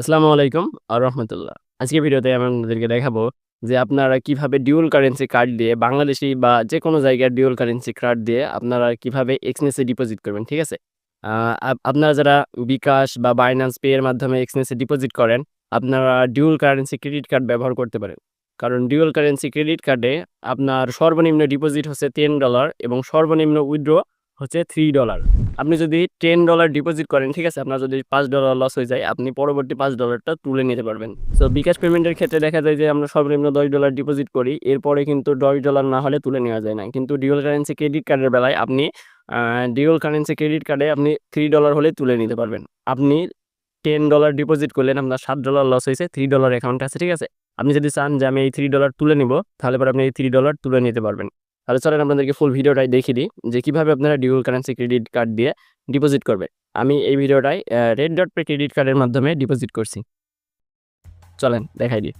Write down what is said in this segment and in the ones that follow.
আসসালামু আলাইকুম আর রহমতুল্লাহ। আজকে ভিডিওতে আমি আপনাদেরকে দেখাবো যে আপনারা কীভাবে ডিউল কারেন্সি কার্ড দিয়ে বাংলাদেশি বা যে কোনো জায়গার ডিউল কারেন্সি কার্ড দিয়ে আপনারা কীভাবে এক্সনেসে ডিপোজিট করবেন, ঠিক আছে? আপনারা যারা বিকাশ বা বাইন্যান্স পে এর মাধ্যমে এক্সনেসে ডিপোজিট করেন, আপনারা ডিউল কারেন্সি ক্রেডিট কার্ড ব্যবহার করতে পারেন। কারণ ডিউল কারেন্সি ক্রেডিট কার্ডে আপনার সর্বনিম্ন ডিপোজিট হচ্ছে টেন ডলার এবং সর্বনিম্ন উইথড্র হচ্ছে থ্রি ডলার আপনি যদি টেন ডলার ডিপোজিট করেন, ঠিক আছে? আপনার যদি পাঁচ ডলার লস হয়ে যায়, আপনি পরবর্তী পাঁচ ডলারটা তুলে নিতে পারবেন। সো বিকাশ পেমেন্টের ক্ষেত্রে দেখা যায় যে, আমরা সর্বনিম্ন দশ ডলার ডিপোজিট করি। এরপরে কিন্তু দশ ডলার না হলে তুলে নেওয়া যায় না। কিন্তু ডিউল কারেন্সি ক্রেডিট কার্ডের বেলায় আপনি ডিউল কারেন্সি ক্রেডিট কার্ডে আপনি থ্রি ডলার হলে তুলে নিতে পারবেন। আপনি টেন ডলার ডিপোজিট করলেন, আপনার সাত ডলার লস হয়েছে থ্রি ডলার অ্যাকাউন্ট আছে, ঠিক আছে? আপনি যদি চান যে, আমি এই থ্রি ডলার তুলে নিব, তাহলে পরে আপনি এই থ্রি ডলার তুলে নিতে পারবেন। তাহলে চলেন আপনাদেরকে ফুল ভিডিওটাই দেখিয়ে দিই যে কীভাবে আপনারা ডিউল কারেন্সি ক্রেডিট কার্ড দিয়ে ডিপোজিট করবে আমি এই ভিডিওটাই রেড ডট পে ক্রেডিট কার্ডের মাধ্যমে ডিপোজিট করছি। চলেন, দেখাই দিই।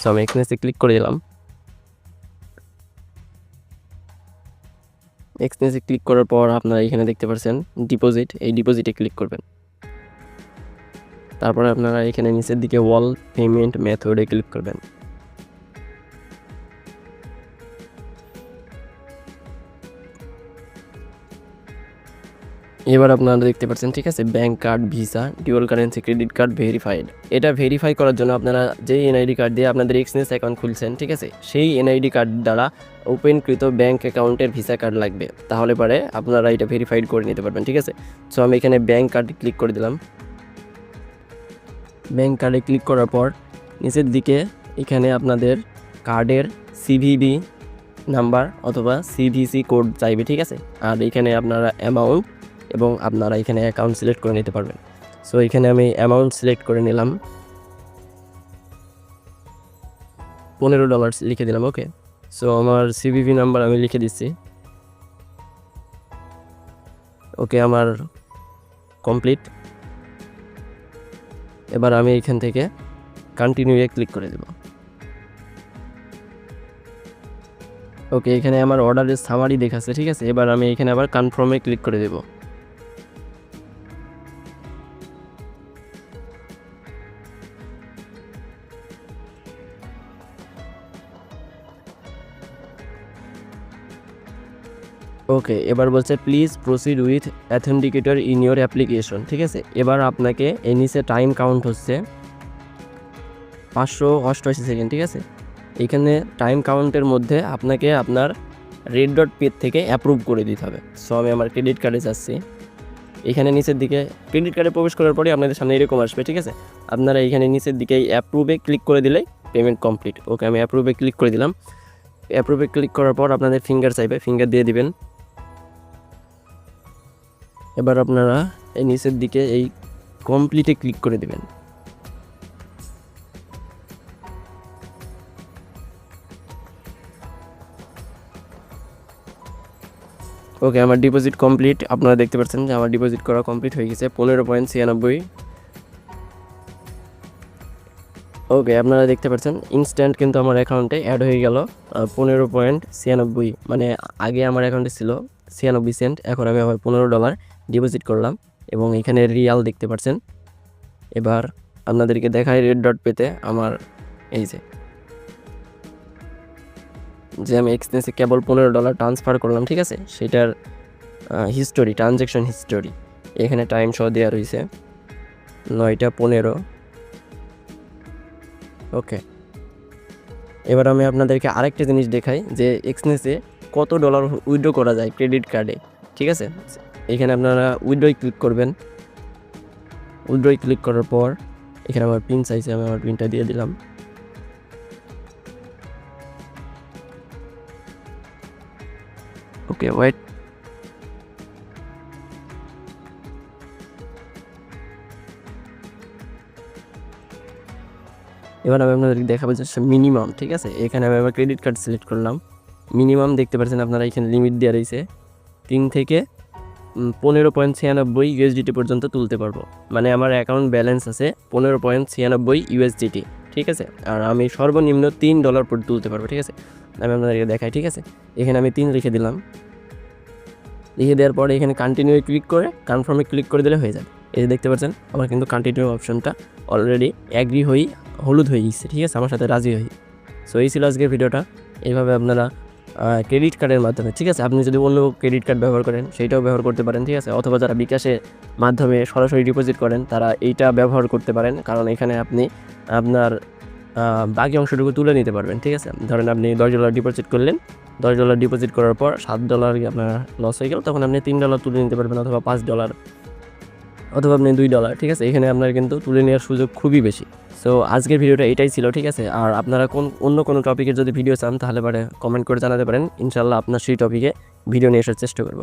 সো আমি এক্সনেসে ক্লিক করে দিলাম। এক্সনেসে ক্লিক করার পর আপনারা এখানে দেখতে পাচ্ছেন ডিপোজিট এই ডিপোজিটে ক্লিক করবেন। তারপরে আপনারা এখানে নিচের দিকে ওয়াল পেমেন্ট মেথডে ক্লিক করবেন। এবার আপনারা দেখতে পাচ্ছেন, ঠিক আছে? Bank card Visa dual currency credit card verified এটা ভেরিফাই করার জন্য আপনারা যেই এনআইডি কার্ড দিয়ে আপনাদের এক্সনেস অ্যাকাউন্ট খুলছেন, ঠিক আছে? সেই এনআইডি কার্ড দ্বারা ওপেনকৃত ব্যাংক অ্যাকাউন্টের ভিসা কার্ড লাগবে। তাহলে পরে আপনারা এটা ভেরিফাইড করে নিতে পারবেন, ঠিক আছে? সো আমি এখানে ব্যাংক কার্ড ক্লিক করে দিলাম। ব্যাংক কার্ডে ক্লিক করার পর নিচের দিকে এখানে আপনাদের কার্ডের সিভিবি নাম্বার অথবা সিভিসি কোড চাইবে, ঠিক আছে? আর এখানে আপনারা অ্যামাউন্ট এবং আপনারা এখানে অ্যাকাউন্ট সিলেক্ট করে নিতে পারবেন। সো এখানে আমি অ্যামাউন্ট সিলেক্ট করে নিলাম। পনেরো ডলার লিখে দিলাম ওকে সো আমার সিভিভি নাম্বার আমি লিখে দিচ্ছি। ওকে আমার কমপ্লিট এবার আমি এখান থেকে কন্টিনিউয়ে ক্লিক করে দেব। ওকে এখানে আমার অর্ডারের সামারি দেখাচ্ছে, ঠিক আছে? এবার আমি এখানে আবার কনফার্মে ক্লিক করে দেব। ওকে, এবার বলছে, please proceed with authenticator in your application. ঠিক আছে? এবার আপনাকে এই নিচে টাইম কাউন্ট হচ্ছে পাঁচশো অষ্টআশি সেকেন্ড, ঠিক আছে? এখানে টাইম কাউন্টের মধ্যে আপনাকে আপনার রেড ডট পেজ থেকে অ্যাপ্রুভ করে দিতে হবে। সো আমি আমার ক্রেডিট কার্ডে যাচ্ছি। এখানে নিচের দিকে ক্রেডিট কার্ডে প্রবেশ করার পরে আপনাদের সামনে এরকম আসবে, ঠিক আছে? আপনারা এখানে নিচের দিকে অ্যাপ্রুভে ক্লিক করে দিলেই পেমেন্ট কমপ্লিট ওকে, আমি অ্যাপ্রুভে ক্লিক করে দিলাম। অ্যাপ্রুভে ক্লিক করার পর আপনাদের ফিঙ্গার চাইবে ফিঙ্গার দিয়ে দিবেন। এবার আপনারা এই নিচের দিকে এই কমপ্লিটে ক্লিক করে দেবেন। ওকে আমার ডিপোজিট কমপ্লিট আপনারা দেখতে পাচ্ছেন যে আমার ডিপোজিট করা কমপ্লিট হয়ে গেছে, পনেরো পয়েন্ট ছিয়ানব্বই। ওকে আপনারা দেখতে পাচ্ছেন ইনস্ট্যান্ট কিন্তু আমার অ্যাকাউন্টে অ্যাড হয়ে গেল পনেরো পয়েন্ট ছিয়ানব্বই। মানে আগে আমার অ্যাকাউন্টে ছিল ছিয়ানব্বই সেন্ট এখন আমি আবার পনেরো ডলার ডিপোজিট করলাম এবং এখানে রিয়াল দেখতে পাচ্ছেন। এবার আপনাদেরকে দেখায় রেড ডট পেতে আমার এই যে। যে আমি এক্সচেঞ্জে কেবল পনেরো ডলার ট্রান্সফার করলাম, ঠিক আছে? সেটার হিস্টোরি ট্রানজ্যাকশন হিস্টোরি এখানে টাইম সহ দেওয়া রয়েছে। নয়টা পনেরো। ওকে এবার আমি আপনাদেরকে আরেকটা জিনিস দেখাই যে এক্সচেঞ্জে কত ডলার উইথড্র করা যায় ক্রেডিট কার্ডে ঠিক আছে? এখানে আপনারা উইথড্রয় ক্লিক করবেন। উইথড্রয় ক্লিক করার পর এখানে আমার পিন চাইছে আমি আমার পিনটা দিয়ে দিলাম। ওকে ওয়েট এবার আমি আপনাদেরকে দেখাবো যে মিনিমাম ঠিক আছে? এখানে আমি আমার ক্রেডিট কার্ড সিলেক্ট করলাম। মিনিমাম দেখতে পাচ্ছেন আপনারা এখানে লিমিট দেওয়া রয়েছে। তিন থেকে পনেরো পয়েন্ট ছিয়ানব্বই ইউএসডিটি পর্যন্ত তুলতে পারব। মানে আমার অ্যাকাউন্ট ব্যালেন্স আছে পনেরো পয়েন্ট ছিয়ানব্বই ইউএসডিটি ঠিক আছে? আর আমি সর্বনিম্ন তিন ডলার পর তুলতে পারব, ঠিক আছে? আমি আপনাদেরকে দেখাই, ঠিক আছে? এখানে আমি তিন লিখে দিলাম। লিখে দেওয়ার পরে এখানে কন্টিনিউ ক্লিক করে কনফার্মে ক্লিক করে দিলে হয়ে যাবে। এই যে দেখতে পাচ্ছেন, আমার কিন্তু কন্টিনিউ অপশনটা অলরেডি অ্যাগ্রি হই, হলুদ হয়ে গেছে ঠিক আছে? আমার সাথে রাজি হই। সো এই ছিল আজকের ভিডিওটা এইভাবে আপনারা ক্রেডিট কার্ডের মাধ্যমে, ঠিক আছে? আপনি যদি অন্য ক্রেডিট কার্ড ব্যবহার করেন, সেইটাও ব্যবহার করতে পারেন, ঠিক আছে? অথবা যারা বিকাশের মাধ্যমে সরাসরি ডিপোজিট করেন, তারা এইটা ব্যবহার করতে পারেন, কারণ এখানে আপনি আপনার বাকি অংশটুকু তুলে নিতে পারবেন, ঠিক আছে? ধরেন আপনি দশ ডলার ডিপোজিট করলেন, দশ ডলার ডিপোজিট করার পর সাত ডলার আপনার লস হয়ে গেল, তখন আপনি তিন ডলার তুলে নিতে পারবেন অথবা পাঁচ ডলার অথবা আপনি দুই ডলার ঠিক আছে? এখানে আপনার কিন্তু তুলে নেওয়ার সুযোগ খুবই বেশি। সো আজকের ভিডিওটা এটাই ছিল, ঠিক আছে? আর আপনারা কোন, অন্য কোনো টপিকের যদি ভিডিও চান, তাহলে পরে কমেন্ট করে জানাতে পারেন। ইনশাল্লাহ আপনার সেই টপিকে ভিডিও নিয়ে আসার চেষ্টা করব।